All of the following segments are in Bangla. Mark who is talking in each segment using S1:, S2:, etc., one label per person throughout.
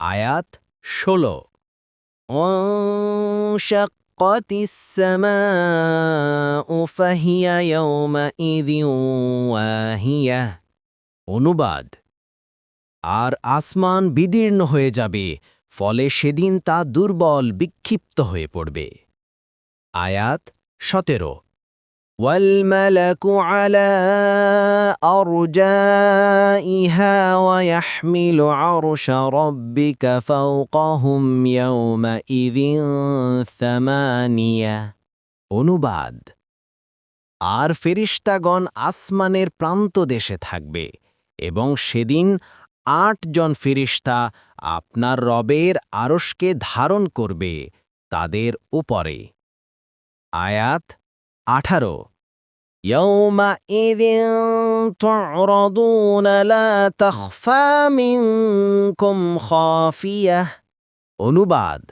S1: আয়াত ষোলো وانشقت السماء فهي يومئذ واهية অনুবাদ আর আসমান বিদীর্ণ হয়ে যাবে ফলে সেদিন তা দুর্বল বিক্ষিপ্ত হয়ে পড়বে আয়াত সতেরো والملك على أرجائها ويحمل عرش ربك فوقهم يومئذ ثمانية অনুবাদ আর ফেরিস্তাগণ আসমানের প্রান্ত দেশে থাকবে এবং সেদিন আটজন ফেরিস্তা আপনার রবের আরশকে ধারণ করবে তাদের উপরে আয়াত আঠারো يومئذ تعرضون لا تخفى منكم خافية অনুবাদ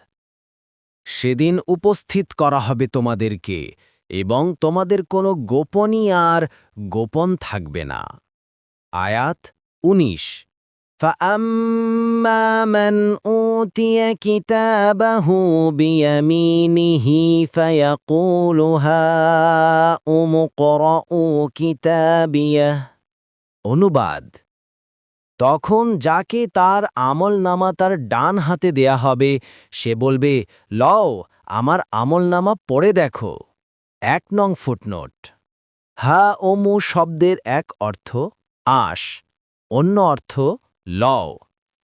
S1: সেদিন উপস্থিত করা হবে তোমাদেরকে এবং তোমাদের কোনো গোপনই আর গোপন থাকবে না আয়াত উনিশ فأما من أوتي كتابه بيمينه فيقول هاؤم اقرءوا كتابيه অনুবাদ তখন যাকে তার আমল নামা তার ডান হাতে দেয়া হবে সে বলবে লও আমার আমল নামা পড়ে দেখো এক নং ফুটনোট হা ওমু শব্দের এক অর্থ আশ অন্য অর্থ লও।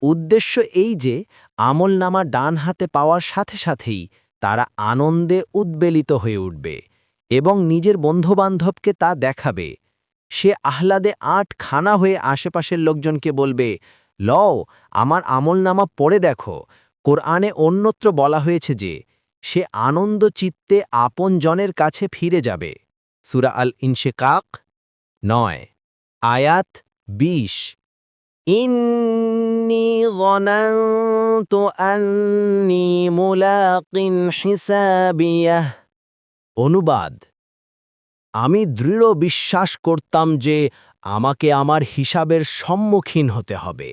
S1: উদ্দেশ্য এই যে আমল নামা ডান হাতে পাওয়ার সাথে সাথেই তারা আনন্দে উদ্বেলিত হয়ে উঠবে এবং নিজের বন্ধুবান্ধবকে তা দেখাবে। সে আহ্লাদে আট খানা হয়ে আশেপাশের লোকজনকে বলবে, লও, আমার আমল নামা পড়ে দেখো। কোরআনে অন্যত্র বলা হয়েছে যে, সে আনন্দ চিত্তে আপন জনের কাছে ফিরে যাবে। সুরা আল ইনশেকাক নয়, আয়াত বিশ। ইন্নি ظننت أني ملاق حسابيه অনুবাদ আমি দৃঢ় বিশ্বাস করতাম যে আমাকে আমার হিসাবের সম্মুখীন হতে হবে